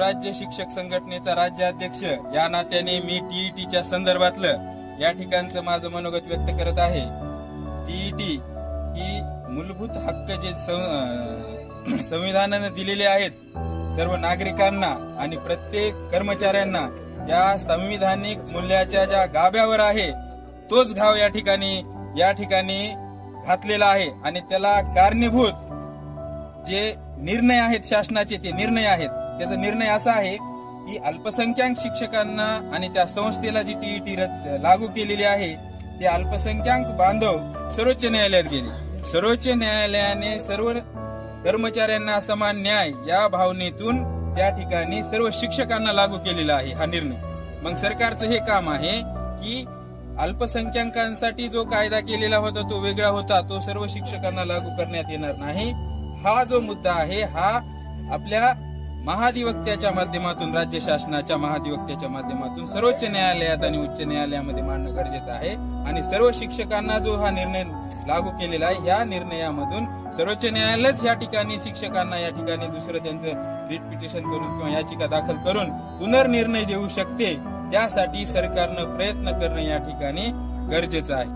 राज्य शिक्षक संघटनेचा राज्याध्यक्ष या नात्याने मी टीईटीच्या संदर्भातलं या ठिकाणचं माझं मनोगत व्यक्त करत आहे. टीईटी ही मूलभूत हक्क जे सं- संविधानानं दिलेले आहेत सर्व नागरिकांना आणि प्रत्येक कर्मचाऱ्यांना या संविधानिक मूल्याच्या ज्या गाभ्यावर आहे तोच घाव या ठिकाणी या ठिकाणी घातलेला आहे आणि त्याला कारणीभूत जे निर्णय आहेत शासनाचे ते निर्णय आहेत. त्याचा निर्णय असा आहे की अल्पसंख्याक शिक्षकांना आणि त्या संस्थेला जी टीईटी लागू केलेली आहे ते अल्पसंख्याक बांधव सर्वोच्च न्यायालयात गेले. सर्वोच्च न्यायालयाने सर्व कर्मचाऱ्यांना समान न्याय या भावनेतून त्या ठिकाणी सर्व शिक्षकांना लागू केलेला आहे हा निर्णय. मग सरकारचं हे काम आहे की अल्पसंख्याकांसाठी जो कायदा केलेला होता तो वेगळा होता तो सर्व शिक्षकांना लागू करण्यात येणार नाही. हा जो मुद्दा आहे हा आपल्या महाधिवक्त्याच्या माध्यमातून राज्य शासनाच्या महाधिवक्त्याच्या माध्यमातून सर्वोच्च न्यायालयात आणि उच्च न्यायालयामध्ये मांडणं गरजेचं आहे. आणि सर्व शिक्षकांना जो हा निर्णय लागू केलेला आहे या निर्णयामधून सर्वोच्च न्यायालयच या ठिकाणी शिक्षकांना या ठिकाणी दुसरं त्यांचं रिट पिटिशन करून किंवा याचिका दाखल करून पुनर्निर्णय देऊ शकते. त्यासाठी सरकारनं प्रयत्न करणं या ठिकाणी गरजेचं आहे.